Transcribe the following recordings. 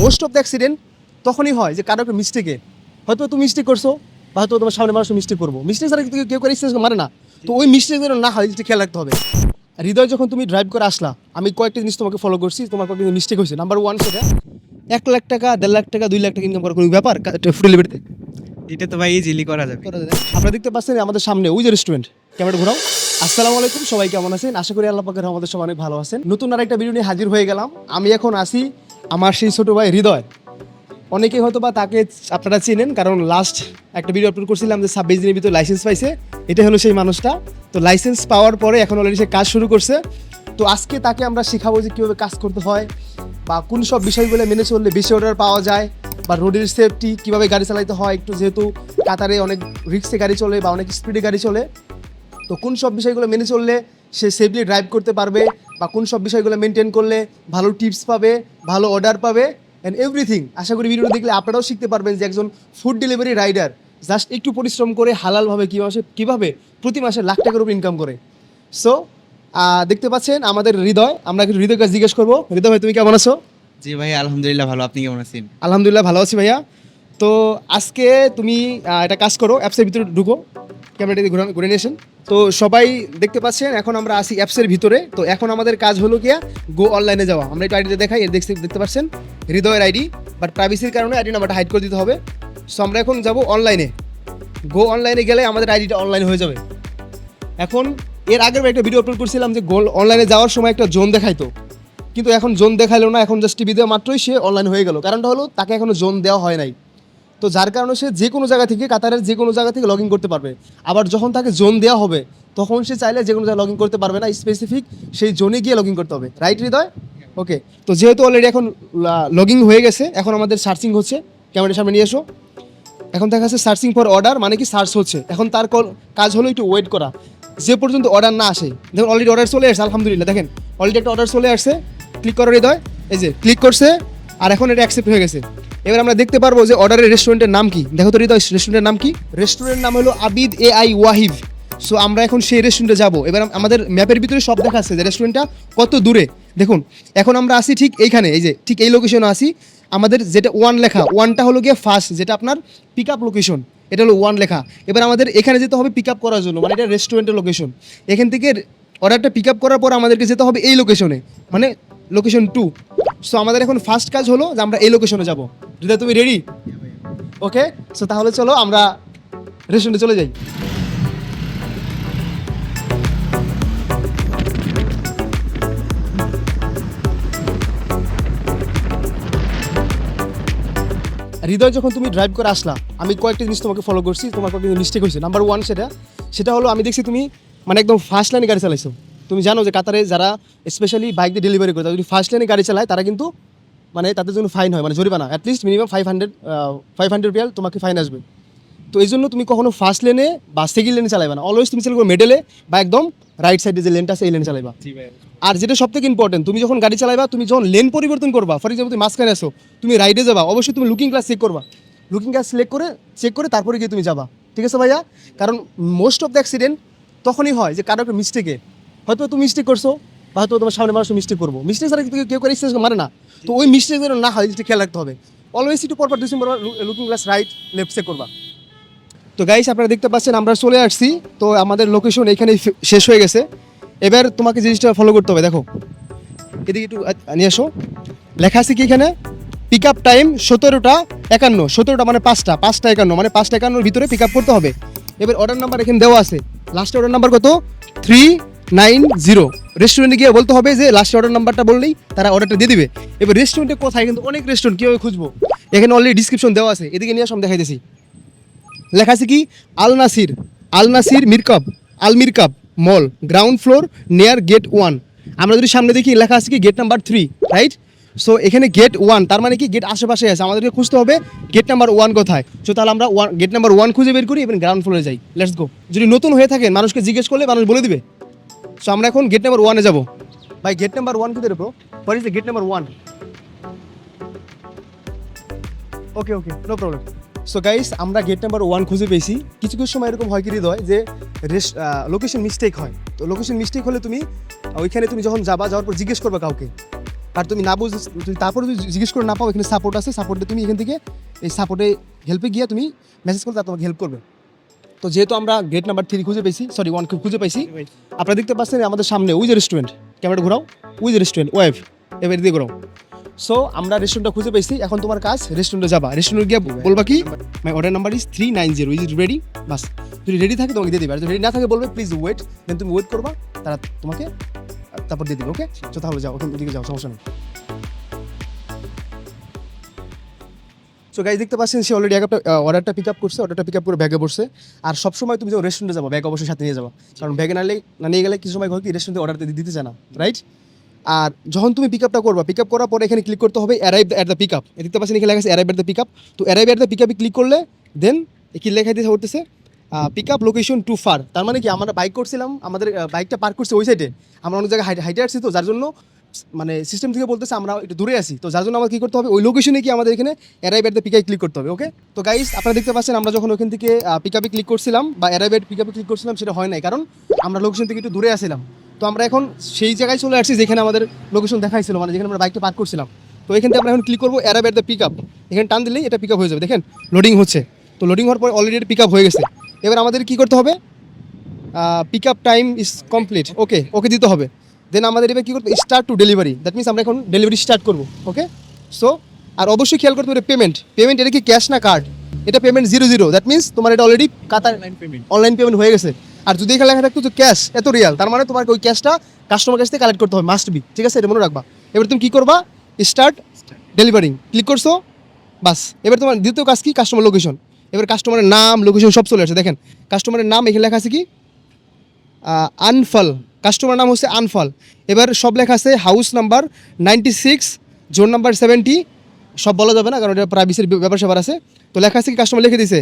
Most of the accident তখনই হয় যে কারও একটা মিস্টেকে হয়তো তুমি মিস্টেক করছ বা হয়তো তোমার সামনে মানুষ মিস্টেক করব। মিস্টেক ছাড়া কিন্তু কেউ করে স্টেজ মারে না। তো ওই মিস্টেক যেন না হয় খেয়াল রাখতে হবে। হৃদয় যখন তুমি ড্রাইভ করে আসলা আমি কয়েকটা জিনিস তোমাকে ফলো করছি তোমার কয়েকটা মিস্টেক হয়েছে। নাম্বার ওয়ান সেটা এক লাখ টাকা দেড় লাখ টাকা দুই লাখ টাকা ইনকাম করার কোনো ব্যাপার? ফুড ডেলিভারিতে এটা তো ভাই ইজিলি করা যাবে। আপনারা দেখতে পাচ্ছেন আমাদের সামনে ওই যে রেস্টুরেন্ট ক্যামেরা ঘোরাও। আসসালামু আলাইকুম সবাই কেমন আছেন? আশা করি আল্লাহ পাকের আমাদের সবাই অনেক ভালো আছেন। নতুন আর একটা ভিডিও নিয়ে হাজির হয়ে গেলাম। আমি এখন আসি আমার সেই ছোট ভাই হৃদয়। অনেকেই হয়তো বা তাকে আপনারা চেনেন, কারণ লাস্ট একটা ভিডিও আপলোড করছিলাম যে ছাব্বিশ দিনের ভিতরে লাইসেন্স পাইছে। এটা হলো সেই মানুষটা। তো লাইসেন্স পাওয়ার পরে এখন অলরেডি সে কাজ শুরু করছে। তো আজকে তাকে আমরা শেখাবো যে কীভাবে কাজ করতে হয়, বা কোন সব বিষয়গুলো মেনে চললে বেশি অর্ডার পাওয়া যায়, বা রোডের সেফটি কীভাবে গাড়ি চালাতে হয়, একটু যেহেতু কাতারে অনেক রিক্সে গাড়ি চলে বা অনেক স্পিডে গাড়ি চলে। তো কোন সব বিষয়গুলো মেনে চললে সে সেফলি ড্রাইভ করতে পারবে বা কোন সব বিষয়গুলো মেনটেন করলে ভালো টিপস পাবে ভালো অর্ডার পাবে অ্যান্ড এভরিথিং আশা করি ভিডিওটা দেখলে আপনারাও শিখতে পারবেন যে একজন ফুড ডেলিভারি রাইডার জাস্ট একটু পরিশ্রম করে হালালভাবে কী মাসে কীভাবে প্রতি মাসে লাখ টাকার উপর ইনকাম করে। সো দেখতে পাচ্ছেন আমাদের হৃদয়। আমরা একটু হৃদয় কাছে জিজ্ঞেস করব হৃদয় ভাই তুমি কেমন আছো? জি ভাই আলহামদুলিল্লাহ ভালো। আপনি কেমন আছেন? আলহামদুলিল্লাহ ভালো আছি ভাইয়া। তো আজকে তুমি একটা কাজ করো অ্যাপসের ভিতরে ঢুকো। ক্যামেরাটি ঘুরে ঘুরে নিয়েছেন তো সবাই দেখতে পাচ্ছেন, এখন আমরা আসি অ্যাপসের ভিতরে। তো এখন আমাদের কাজ হলো গিয়া গো অনলাইনে যাওয়া। আমরা একটু আইডিটা দেখাই, এর দেখতে দেখতে পাচ্ছেন? হৃদয়ের আইডি বাট প্রাইভেসির কারণে আইডি নাম্বারটা হাইড করে দিতে হবে। সো আমরা এখন যাব অনলাইনে গো অনলাইনে গেলে আমাদের আইডিটা অনলাইন হয়ে যাবে। এখন এর আগের একটা ভিডিও আপলোড করছিলাম যে গোল অনলাইনে যাওয়ার সময় একটা জোন দেখাইতো। কিন্তু এখন জোন দেখাইলো না, এখন জাস্ট টিভি দেওয়া মাত্রই সে অনলাইন হয়ে গেল। কারণটা হলো তাকে এখনও জোন দেওয়া হয় নাই। তো যার কারণে সে যে কোনো জায়গা থেকে কাতারের যে কোনো জায়গা থেকে লগ ইন করতে পারবে। আবার যখন তাকে জোন দেওয়া হবে, তখন সে চাইলে যে কোনো জায়গায় লগ ইন করতে পারবে না স্পেসিফিক সেই জোনে গিয়ে লগ ইন করতে হবে। রাইট হৃদয়? ওকে তো যেহেতু অলরেডি এখন লগ হয়ে গেছে, এখন আমাদের সার্চিং হচ্ছে। ক্যামেরার সামনে নিয়ে এসো। এখন দেখা যাচ্ছে সার্চিং ফর অর্ডার মানে কি সার্চ হচ্ছে। এখন তার কল- কাজ হলো একটু ওয়েট করা। যে পর্যন্ত অর্ডার না আসে, দেখুন অলরেডি অর্ডার চলে আসছে, আলহামদুলিল্লাহ। দেখেন অলরেডি একটা অর্ডার চলে আসছে। ক্লিক করার হৃদয়, এই যে ক্লিক করছে, আর এখন এটা অ্যাকসেপ্ট হয়ে গেছে। এবার আমরা দেখতে পারব যে অর্ডারের রেস্টুরেন্টের নাম কি। দেখো তো হৃদয় রেস্টুরেন্টের নাম কি? রেস্টুরেন্টের নাম হলো Abid A I Wahib so আমরা এখন সেই রেস্টুরেন্টে যাব। এবার আমাদের ম্যাপের ভিতরে সব দেখা আছে যে রেস্টুরেন্টটা কত দূরে। দেখুন, এখন আমরা আসি ঠিক এইখানে, এই যে ঠিক এই লোকেশনে আসি। আমাদের যেটা ওয়ান লেখা ওয়ানটা হলো গিয়ে ফার্স্ট যেটা আপনার পিক আপ লোকেশন এটা হলো ওয়ান লেখা। এবার আমাদের এখানে যেতে হবে পিক আপ করার জন্য মানে এটা রেস্টুরেন্টের লোকেশন এখান থেকে অর্ডারটা পিক আপ করার পর আমাদেরকে যেতে হবে এই লোকেশনে মানে লোকেশন টু সো আমাদের এখন ফার্স্ট কাজ হলো যে আমরা এই লোকেশনে যাব। যদি তুমি রেডি ওকে সো তাহলে চলো আমরা রেস্টুরেন্টে চলে যাই। হৃদয়, যখন তুমি ড্রাইভ করে আসলা, আমি কয়েকটা জিনিস তোমাকে ফলো করছি, তোমার কয়েকটা মিস্টেক হয়েছে। নাম্বার ওয়ান সেটা সেটা হলো আমি দেখছি তুমি মানে একদম ফার্স্ট লাইনে গাড়ি চালাইছো। তুমি জানো যে কাতারে যারা স্পেশালি বাইক দিয়ে ডেলিভারি করে যদি ফার্স্ট লাইনে গাড়ি চালায় তারা কিন্তু মানে তাদের জন্য ফাইন হয় মানে জরিমানা at least minimum five hundred five hundred riyal তোমাকে ফাইন আসবে। তো এই জন্য তুমি কখনো ফার্স্ট লেনে বা সেকেন্ড লেনে চালাবে না। অলওয়েজ তুমি চালাবে মেডেলে বা একদম রাইট সাইডে যে লেনটা আছে এই লেনে চালাবা আর যেটা সব থেকে ইম্পর্টেন্ট তুমি যখন গাড়ি চালাবা তুমি যখন লেন পরিবর্তন করবা ফর এক্সাম্পল তুমি মাঝখানে আসো তুমি রাইডে যাবা অবশ্যই তুমি লুকিং গ্লাস চেক করবা। লুকিং গ্লাস সিলেক্ট করে চেক করে তারপরে গিয়ে তুমি যাবা। ঠিক আছে ভাইয়া? কারণ মোস্ট অফ দ্য অ্যাক্সিডেন্ট তখনই হয় যে কারও একটা মিস্টেকে হয়তো তুমি মিস্টেক করছ, বা হয়তো তোমার সামনে মানুষ মিস্টেক করব। মিস্টেক ছাড়া কিন্তু কেউ করে মারে না। তো ওই মিস্টেক যেন না হয় খেয়াল রাখতে হবে। অলওয়েজ একটু পরপর দুই looking glass right left check করবা। তো গাইস আপনারা দেখতে পাচ্ছেন, আমরা চলে আসছি। তো আমাদের লোকেশন এখানে শেষ হয়ে গেছে। এবার তোমাকে জিনিসটা ফলো করতে হবে, দেখো। এদিকে একটু নিয়ে আসো। লেখা আছে কি এখানে? পিক আপ টাইম সতেরোটা একান্ন। সতেরোটা মানে পাঁচটা পাঁচটা একান্ন। মানে পাঁচটা একান্নর ভিতরে পিক আপ করতে হবে। এবার অর্ডার নাম্বার এখানে দেওয়া আছে। লাস্টে অর্ডার নাম্বার কত? Three nine zero. রেস্টুরেন্টে গিয়ে বলতে হবে যে লাস্টে অর্ডার নাম্বারটা বললেই তারা অর্ডারটা দিয়ে দিবে। এবার রেস্টুরেন্টে কোথায় কিন্তু অনেক রেস্টুরেন্ট কীভাবে খুঁজবো? এখানে অলরেডি ডিসক্রিপশন দেওয়া আছে। এদিকে নিয়ে আসো, আমি দেখাইতেছি। লেখা আছে কি? Al Nasir. Al Nasir Mirqab Al Mirqab mall. Ground floor near gate one আমরা যদি সামনে দেখি, লেখা আছে কি? Gate number three right so এখানে গেট ওয়ান তার মানে কি? গেট আশেপাশে আছে। আমাদেরকে খুঁজতে হবে গেট নাম্বার ওয়ান কোথায়। সো তাহলে আমরা ওয়ান গেট নাম্বার ওয়ান খুঁজে বের করি এবং গ্রাউন্ড ফ্লোরে যাই। লেটস গো যদি নতুন হয়ে থাকেন, মানুষকে জিজ্ঞেস করলে মানুষ বলে দিবে। সো আমরা এখন গেট নাম্বার ওয়ানে যাব। ভাই গেট নাম্বার ওয়ান কোথায় bro what is the gate number one okay okay no problem so guys আমরা গেট নাম্বার ওয়ান খুঁজে পেয়েছি। কিছু কিছু সময় এরকম হয় কি হৃদয়, যে লোকেশন মিস্টেক হয়। তো লোকেশন মিস্টেক হলে তুমি ওইখানে তুমি যখন যাবা, যাওয়ার পর জিজ্ঞেস করবে কাউকে। আর তুমি না বুঝ তুমি তারপরে যদি জিজ্ঞেস করে না পাও, এখানে সাপোর্ট আছে সাপোর্টে তুমি এখান থেকে এই সাপোর্টে হেল্পে গিয়ে তুমি মেসেজ করলে তারা তোমাকে হেল্প করবে। তো যেহেতু আমরা গেট নাম্বার থ্রি খুঁজে পেয়েছি সরি ওয়ান খুঁজে পাইছি আপনারা দেখতে পাচ্ছেন আমাদের সামনে উইজ রেস্টুরেন্ট ক্যামেরা ঘোরাও উইজ রেস্টুরেন্ট ওয়েভ এবার দিয়ে ঘোরাও। সো আমরা রেস্টুরেন্টটা খুঁজে পেয়েছি, এখন তোমার কাজ রেস্টুরেন্টে যাবা রেস্টুরেন্টে গিয়ে বলবা কি my order number is three nine zero is ready বাস, যদি রেডি থাকে তোমাকে দিয়ে দিবে, আর যদি রেডি না থাকে বলবে প্লিজ ওয়েট দেন তুমি ওয়েট করবা, তারা তোমাকে, তারপর দিয়ে দিবে ওকে তাহলে যাও, ওখান দিকে যাও, সমস্যা নেই। সো গাইজ দেখতে পাচ্ছেন, সে অলরেডি একটা অর্ডারটা পিক আপ করছে অর্ডারটা পিক আপ করে ব্যাগে বসছে আর সবসময় তুমি যখন রেস্টুরেন্টে যাব ব্যাগ অবশ্যই সাথে নিয়ে যাব। কারণ ব্যাগে নালে না নিয়ে গেলে কিছু সময় হয় কি রেস্টুরেন্টে অর্ডার দিতে চায় না রাইট আর যখন তুমি পিক আপটা করবা পিক আপ করার পরে এখানে ক্লিক করতে হবে arrive at the pick up দেখতে পাচ্ছেন, এখানে লেখা আছে arrive at the pick up তো অ্যারাইভ অ্যাট দ্য পিক আপে ক্লিক করলে দেন কি লেখা দিতে হতেছে pick up location too far তার মানে কি, আমরা বাইক করছিলাম, আমাদের বাইকটা পার্ক করছে ওই সাইডে আমরা অনেক জায়গায় হাইটে আসছি তো, যার জন্য মানে সিস্টেম থেকে বলতেছে আমরা একটু দূরে আছি। তো যার জন্য আমাদের কী করতে হবে? ওই লোকেশনে কি আমাদের এখানে arrive at the pick click করতে হবে ওকে তো গাইস আপনারা দেখতে পাচ্ছেন আমরা যখন ওখান থেকে পিক আপে ক্লিক করছিলাম বা অ্যারাইভ অ্যাট পিক আপে ক্লিক করছিলাম, সেটা হয় নাই। কারণ আমরা লোকেশন থেকে একটু দূরে আসছিলাম তো আমরা এখন সেই জায়গায় চলে আসছি যেখানে আমাদের লোকেশন দেখাইছিল মানে যেখানে আমরা বাইকটা পার্ক করছিলাম। তো এখান থেকে আমরা এখন ক্লিক করব arrive at the pick up এখানে টান দিলেই এটা পিক আপ হয়ে যাবে। দেখেন লোডিং হচ্ছে। তো লোডিং হওয়ার পর অলরেডি পিক আপ হয়ে গেছে। এবার আমাদের কি করতে হবে? Pick up time is complete okay okay দিতে হবে। দেন আমাদের এবার কী করতে start to delivery that means আমরা এখন ডেলিভারি স্টার্ট করব ওকে সো আর অবশ্যই খেয়াল করতে হবে পেমেন্ট পেমেন্ট এটা কি ক্যাশ না কার্ড এটা payment zero zero that means তোমার এটা already Qatar payment online payment হয়ে গেছে। আর যদি এখানে লেখা থাকতো ক্যাশ এত রিয়াল তার মানে তোমাকে ওই ক্যাশটা কাস্টমার কাছ থেকে কালেক্ট করতে হবে মাস্ট বি ঠিক আছে? এটা মনে রাখবা। এবার তুমি কী করবা? স্টার্ট ডেলিভারিং ক্লিক করছ বাস। এবার তোমার দ্বিতীয় কাজ কি? কাস্টমার লোকেশন এবার কাস্টমারের নাম লোকেশন সব চলে আসে। দেখেন কাস্টমারের নাম এখানে লেখা আছে কি? আনফল কাস্টমার নাম হচ্ছে আনফল। এবার সব লেখা আছে house number ninety six zone number seventy সব বলা যাবে না, কারণ এটা প্রাইভেসির ব্যাপার স্যাপার আছে। তো লেখা আছে কি কাস্টমার লিখে দিছে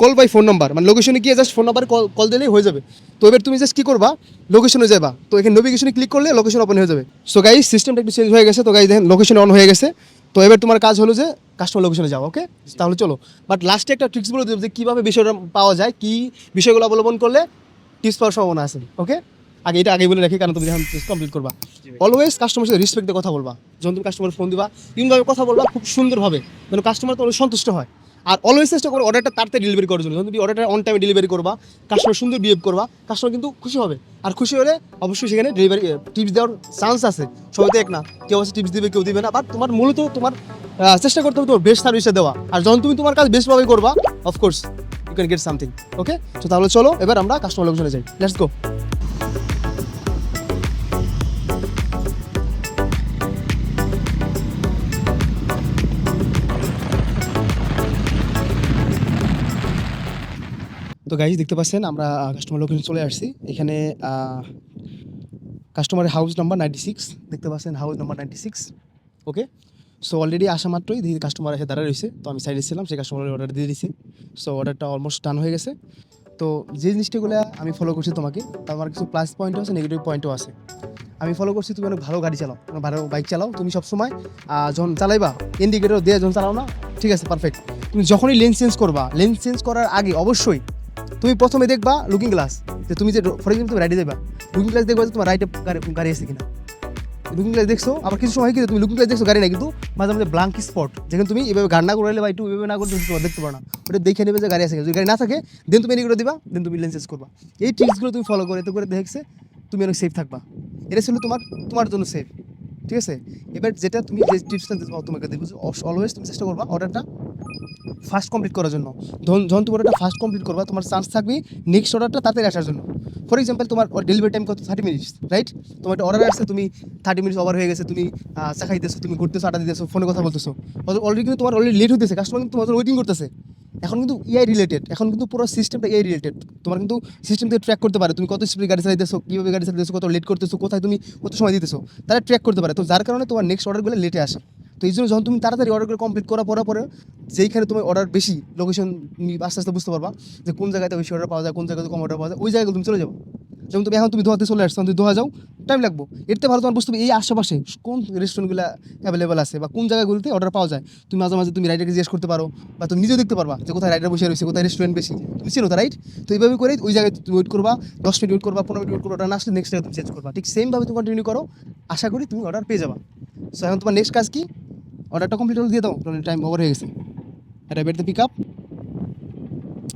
কল বাই ফোন নাম্বার মানে লোকেশনে গিয়ে just phone number call call দিলেই হয়ে যাবে। তো এবার তুমি জাস্ট কী করবা? লোকেশনে যাবা তো এখানে নোটিফিকেশনে ক্লিক করলে লোকেশন ওপেন হয়ে যাবে। সো গাই সিস্টেমটা একটু চেঞ্জ হয়ে গেছে। তো গাই দেখেন লোকেশন অন হয়ে গেছে। তো এবার তোমার কাজ হলো যে কাস্টমার লোকেশনে যাও ওকে তাহলে চলো। বাট লাস্টে একটা ট্রিক্স বলে দেবো যে কীভাবে বিষয়টা পাওয়া যায়, কী বিষয়গুলো অবলম্বন করলে টিপস পাওয়ার সম্ভাবনা আছে ওকে আগে এটা আগে বলে রাখি কারণ তুমি যখন কমপ্লিট করবা অলওয়েজ কাস্টমার সাথে রেসপেক্ট দিয়ে কথা বলবা। যখন তুমি কাস্টমার ফোন দিবা এমনভাবে কথা বলবা খুব সুন্দরভাবে। যেন কাস্টমার তোমার সন্তুষ্ট হয়। আর অলওয়েজ চেষ্টা করো অর্ডারটা তাড়াতাড়ি ডেলিভারি করার জন্য। যখন তুমি অর্ডারটা অন টাইমে ডেলিভারি করবা কাস্টমার সুন্দর বিহেভ করবা কাস্টমার কিন্তু খুশি হবে। আর খুশি হলে অবশ্যই সেখানে ডেলিভারি টিপস দেওয়ার চান্স আছে। সবাই তো এক না কেউ আছে টিপস দিবে কেউ দিবে না। বাট তোমার মূলত তোমার চেষ্টা করতে হবে তোমার বেস্ট সার্ভিসটা দেওয়া। আর যখন তুমি তোমার কাজ বেস্টভাবে করবা of course you can get something okay তো তাহলে চলো এবার আমরা কাস্টমার লোকেশনে যাই। লেটস গো তো গাইজ দেখতে পাচ্ছেন, আমরা কাস্টমার লোকেশন চলে আসছি। এখানে কাস্টমারের হাউস নাম্বার নাইনটি সিক্স দেখতে পাচ্ছেন house number ninety six okay so already আসা মাত্রই দেখি কাস্টমার এসে দাঁড়ায় রয়েছে। তো আমি সাইডে ছিলাম, সেই কাস্টমারের অর্ডার দিয়ে দিয়েছি সো অর্ডারটা অলমোস্ট ডান হয়ে গেছে। তো, যে জিনিসটাগুলো আমি ফলো করছি তোমাকে তোমার কিছু প্লাস পয়েন্টও আছে নেগেটিভ পয়েন্টও আছে। আমি ফলো করছি, তুমি অনেক ভালো গাড়ি চালাও অনেক ভালো বাইক চালাও। তুমি সবসময় যখন চালাইবা ইন্ডিকেটর দিয়ে যখন চালাও না, ঠিক আছে পারফেক্ট তুমি যখনই লেন্স চেঞ্জ করবা লেন্স চেঞ্জ করার আগে অবশ্যই তুমি প্রথমে দেখবা লুকিং গ্লাস যে তুমি যে ফর এক্সাম্পল তুমি রাইডে দেবা লুকিং গ্লাস দেখবা যে তোমার রাইটে গাড়ি আছে কিনা। লুকিং গ্লাস দেখছ, আবার কিছু সময় কি তুমি লুকিং গ্লাস দেখছ, গাড়ি না কিন্তু মাঝে মাঝে ব্লাঙ্ক স্পট যেখানে তুমি এভাবে গাড়ি না করলে বা একটু এভাবে না করলে তুমি তোমার দেখতে পারো না। ওটা দেখে নেবে যে গাড়ি আছে যদি গাড়ি না থাকে দেন তুমি এদিকে দিবা দেন তুমি লেন্স চেঞ্জ করবা। এই ট্রিক্সগুলো তুমি ফলো করে, এতে করে দেখছে তুমি অনেক সেফ থাকবা। এটা ছিল তোমার তোমার জন্য সেফ ঠিক আছে? এবার যেটা তুমি যে টিপসটা তোমাকে দেবো অলওয়েজ তুমি চেষ্টা করবা অর্ডারটা ফার্স্ট কমপ্লিট করার জন্য। যখন তুমি অর্ডারটা ফার্স্ট কমপ্লিট করবা, তোমার চান্স থাকবে নেক্সট অর্ডারটা তাড়াতাড়ি আসার জন্য। ফর এক্সাম্পল তোমার ডেলিভারি টাইম কত? থার্টি মিনিটস রাইট তোমার একটা অর্ডার আসছে, তুমি থার্টি মিনিটস ওভার হয়ে গেছে, তুমি চা খাইতেছো, তুমি ঘুরতেছো আটা দিতেছো ফোনে কথা বলতেছো। অলরেডি কিন্তু তোমার অলরেডি লেট হতেছে কাস্টমার কিন্তু তোমার ওয়েটিং করতেছে। এখন কিন্তু ইআই রিলেটেড এখন কিন্তু পুরো সিস্টেমটা ইআই রিলেটেড তোমার কিন্তু সিস্টেম থেকে ট্র্যাক করতে পারে, তুমি কত স্পিড গাড়ি চালাইতেছো, কীভাবে গাড়ি চালাইতেছো, কত লেট করতেছো, কোথায় তুমি কত সময় দিতেছো, তারা ট্র্যাক করতে পারে। তো যার কারণে তোমার নেক্সট অর্ডারগুলো লেটে আসে। তো এই জন্য যখন তুমি তাড়াতাড়ি অর্ডার করে কমপ্লিট করার পরে পরে যেইখানে তুমি অর্ডার বেশি লোকেশন আস্তে আস্তে বুঝতে পারবা যে কোন জায়গাতে বেশি অর্ডার পাওয়া যায়, কোন জায়গাতে কম অর্ডার পাওয়া যায়, ওই জায়গায় তুমি চলে যাব। যেমন তুমি এখন তুমি ধোয়াতে চলে আসছো, তুমি ধোয়া যাও টাইম লাগবো। থেকে ভালো তোমার বুঝতে হবে এই আশেপাশে কোন রেস্টুরেন্টগুলো অ্যাভেলেবেল আছে বা কোন জায়গাগুলোতে অর্ডার পাওয়া যায়? তুমি মাঝে মাঝে তুমি রাইডারকে জিজ্ঞেস করতে পারো বা তুমি নিজেও দেখতে পারবা যে কোথায় রাইডার বসে রয়েছে, কোথায় রেস্টুরেন্ট বেশি। তুমি চিনো তো রাইট তো এইভাবে করে ওই জায়গায় তুমি ওয়েট করবা, দশ মিনিট ওয়েট করবা, পনেরো মিনিট ওয়েট করবা ওটা না আসলে নেক্সট তুমি চেঞ্জ করবা। ঠিক সেমভাবে তুমি কন্টিনিউ করো, আশা করি তুমি অর্ডার পেয়ে যাবা। সো এখন তোমার নেক্সট কাজ কি? অর্ডারটা কমপ্লিট হলে, দিয়ে দাও। টাইম ওভার হয়ে গেছে। এটা bed the pick up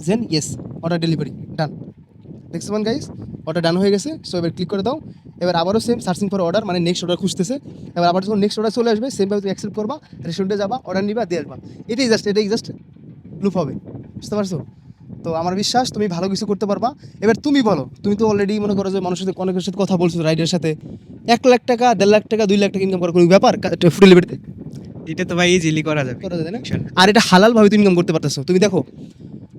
then yes order delivery done দেখতে পান গাইস অর্ডার ডান হয়ে গেছে। সো এবার ক্লিক করে দাও। এবার আবারও সেম সার্চিং ফর অর্ডার মানে নেক্সট অর্ডার খুঁজতেছে। এবার আবার যখন নেক্সট অর্ডার চলে আসবে সেমভাবে তুমি অ্যাকসেপ্ট করবা রেস্টুরেন্টে যাবা অর্ডার নিবা দিয়ে আসবা। এটাই জাস্ট এটাই জাস্ট লুপ হবে। বুঝতে পারছ? তো আমার বিশ্বাস তুমি ভালো কিছু করতে পারবা। এবার তুমি বলো তুমি তো অলরেডি মনে করো যে মানুষের সাথে অনেকের সাথে কথা বলছো রাইডের সাথে। এক লাখ টাকা দেড় লাখ টাকা দুই লাখ টাকা ইনকাম করার কোনো ব্যাপার? ফুড ডেলিভারিতে এটা তো ভাই ইজিলি করা যাবে। করা না? আর এটা হালাল ভাবে তুমি ইনকাম করতে পারতেছো। তুমি দেখো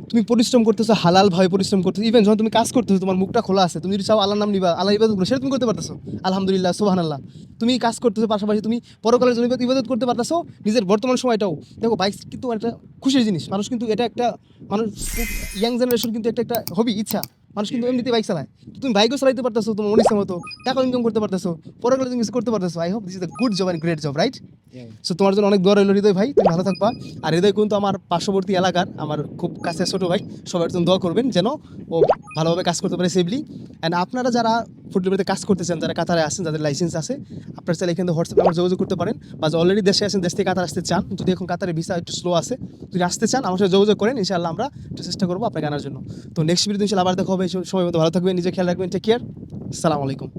তুমি পরিশ্রম করতেছো হালাল ভাবে পরিশ্রম করতেছো ইভেন যখন তুমি কাজ করতেছো, তোমার মুখটা খোলা আছে, তুমি যদি চাও আল্লাহ নাম নিবা, আল্লাহ ইবাদত করো, সেটা তুমি করতে পারতেছো। আলহামদুলিল্লাহ সোহান আল্লাহ তুমি কাজ করতেছো, পাশাপাশি তুমি পরকালের জন্য ইবাদত- ইবাদত করতে পারতেছো, নিজের বর্তমান সময়টাও। দেখো বাইক কিন্তু একটা খুশির জিনিস। মানুষ কিন্তু এটা একটা মানুষ ইয়াং জেনারেশন কিন্তু একটা একটা হবি ইচ্ছা। মানুষ কিন্তু এমনিতে বাইক চালায়। তুমি বাইকও চালাইতে পারতেছো তোমার ইচ্ছা মতো টাকা ইনকাম করতে পারতেছো পরকালে তুমি কিছু করতে পারতেছো। I hope this is the good job and great job right so তোমার জন্য অনেক দোয়া রইল হৃদয় ভাই তুমি ভালো থাকবা। আর হৃদয় কিন্তু আমার পার্শ্ববর্তী এলাকার আমার খুব কাছে ছোটো ভাই সবার জন্য দোয়া করবেন যেন ও ভালোভাবে কাজ করতে পারে সেফলি অ্যান্ড আপনারা যারা ফুড কাজ চান যারা কাতারে আছেন, যাদের লাইসেন্স আছে, আপনারা চাইলে এখানে হোয়াটসঅ্যাপ নাম্বার যোগাযোগ করতে পারেন। বা অলরেডি দেশে আছেন, দেশ থেকে কাতার আসতে চান, যদি এখন কাতারে ভিসা একটু স্লো আছে, যদি আসতে চান, আমার সাথে যোগাযোগ করেন, ইনশাআল্লাহ আমরা একটু চেষ্টা করব আপনাকে আনার জন্য। তো নেক্সট ভিডিও ইনশাআল্লাহ আবার দেখা হবে সময় মতো ভালো থাকবেন নিজে খেয়াল রাখবেন টেক কেয়ার সালাম আলাইকুম।